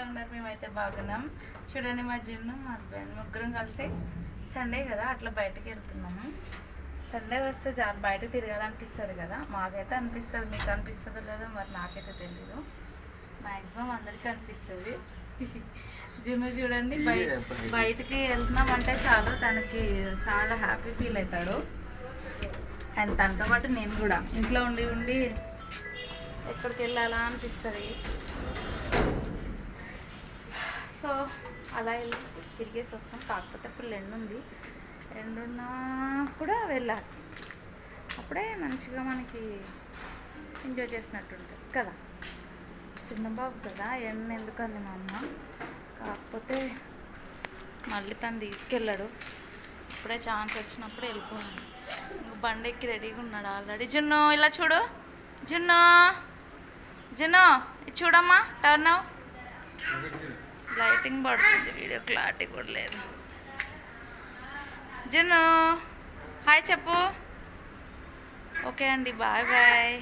ఎలా ఉన్నారు మేమైతే బాగున్నాం. చూడండి మా జిన్ను మా హస్బెండ్ ముగ్గురం కలిసి సండే కదా అట్లా బయటకు వెళ్తున్నాము. సండే వస్తే చాలా బయట తిరగాలనిపిస్తుంది కదా. మాకైతే అనిపిస్తుంది మీకు అనిపిస్తుందో లేదో మరి నాకైతే తెలీదు. మ్యాక్సిమం అందరికీ అనిపిస్తుంది. జున్ను చూడండి బయ బయటికి. వెళ్తున్నామంటే చాలు తనకి చాలా హ్యాపీ ఫీల్ అవుతాడు. అండ్ తనతో పాటు నేను కూడా. ఇంట్లో ఉండి ఉండి ఎక్కడికి వెళ్ళాలా అనిపిస్తుంది. సో అలా వెళ్ళి తిరిగేసి వస్తాం. కాకపోతే ఫుల్ ఎండు ఉంది. ఎండున్నా కూడా వెళ్ళాలి. అప్పుడే మంచిగా మనకి ఎంజాయ్ చేసినట్టు ఉంటుంది కదా? చిన్న బాబు కదా? ఎండ ఎందుకంది మా అమ్మ? కాకపోతే మళ్ళీ తను తీసుకెళ్ళాడు. ఇప్పుడే ఛాన్స్ వచ్చినప్పుడు వెళ్ళిపోయాను. ఇంక బండి ఎక్కి రెడీగా ఉన్నాడు ఆల్రెడీ జున్ను ఇలా చూడు. జున్ను జున్ను ఇది చూడమ్మా టర్న్ లైటింగ్ పడుతుంది వీడియో క్లారిటీ కూడా లేదు. జును హాయ్ చెప్పు. ఓకే అండి బాయ్ బాయ్